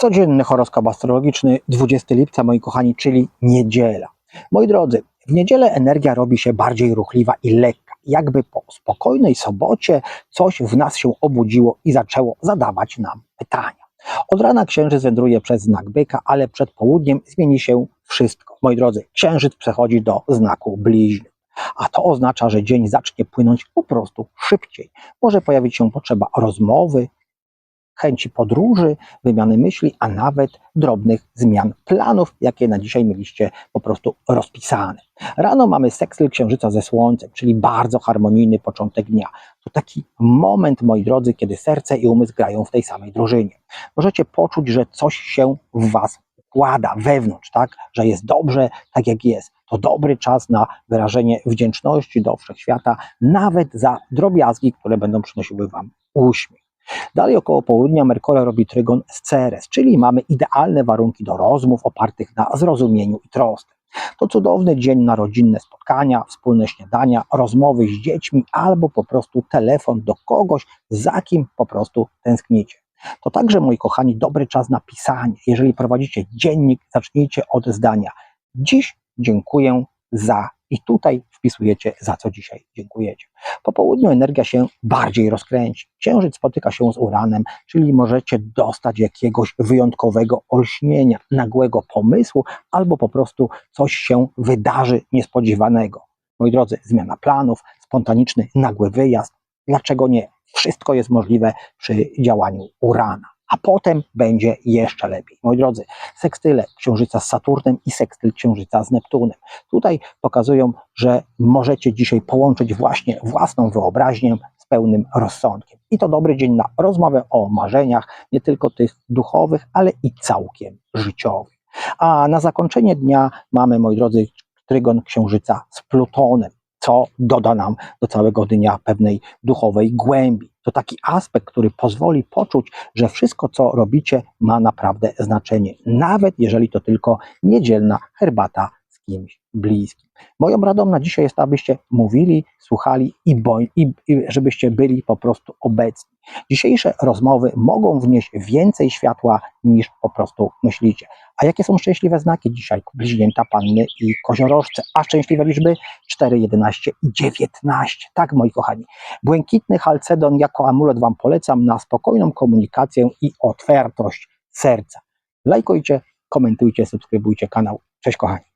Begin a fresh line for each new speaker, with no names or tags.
Codzienny horoskop astrologiczny 20 lipca, moi kochani, czyli niedziela. Moi drodzy, w niedzielę energia robi się bardziej ruchliwa i lekka. Jakby po spokojnej sobocie coś w nas się obudziło i zaczęło zadawać nam pytania. Od rana księżyc wędruje przez znak byka, ale przed południem zmieni się wszystko. Moi drodzy, księżyc przechodzi do znaku bliźniów. A to oznacza, że dzień zacznie płynąć po prostu szybciej. Może pojawić się potrzeba rozmowy, chęci podróży, wymiany myśli, a nawet drobnych zmian planów, jakie na dzisiaj mieliście po prostu rozpisane. Rano mamy sekstyl księżyca ze słońcem, czyli bardzo harmonijny początek dnia. To taki moment, moi drodzy, kiedy serce i umysł grają w tej samej drużynie. Możecie poczuć, że coś się w was układa wewnątrz, tak, że jest dobrze, tak jak jest. To dobry czas na wyrażenie wdzięczności do wszechświata, nawet za drobiazgi, które będą przynosiły wam uśmiech. Dalej około południa Merkury robi trygon z Ceres, czyli mamy idealne warunki do rozmów opartych na zrozumieniu i trosce. To cudowny dzień na rodzinne spotkania, wspólne śniadania, rozmowy z dziećmi albo po prostu telefon do kogoś, za kim po prostu tęsknicie. To także, moi kochani, dobry czas na pisanie. Jeżeli prowadzicie dziennik, zacznijcie od zdania. Dziś dziękuję za i tutaj wpisujecie, za co dzisiaj dziękujecie. Po południu energia się bardziej rozkręci. Księżyc spotyka się z Uranem, czyli możecie dostać jakiegoś wyjątkowego olśnienia, nagłego pomysłu, albo po prostu coś się wydarzy niespodziewanego. Moi drodzy, zmiana planów, spontaniczny, nagły wyjazd. Dlaczego nie? Wszystko jest możliwe przy działaniu Urana. A potem będzie jeszcze lepiej. Moi drodzy, sekstyle księżyca z Saturnem i sekstyl księżyca z Neptunem. Tutaj pokazują, że możecie dzisiaj połączyć właśnie własną wyobraźnię z pełnym rozsądkiem. I to dobry dzień na rozmowę o marzeniach, nie tylko tych duchowych, ale i całkiem życiowych. A na zakończenie dnia mamy, moi drodzy, trygon księżyca z Plutonem, co doda nam do całego dnia pewnej duchowej głębi. To taki aspekt, który pozwoli poczuć, że wszystko, co robicie, ma naprawdę znaczenie, nawet jeżeli to tylko niedzielna herbata kimś bliskim. Moją radą na dzisiaj jest, abyście mówili, słuchali i, boń, i, i żebyście byli po prostu obecni. Dzisiejsze rozmowy mogą wnieść więcej światła niż po prostu myślicie. A jakie są szczęśliwe znaki dzisiaj? Bliźnięta Panny i Koziorożce. A szczęśliwe liczby 4, 11 i 19. Tak, moi kochani. Błękitny halcedon jako amulet Wam polecam na spokojną komunikację i otwartość serca. Lajkujcie, komentujcie, subskrybujcie kanał. Cześć kochani.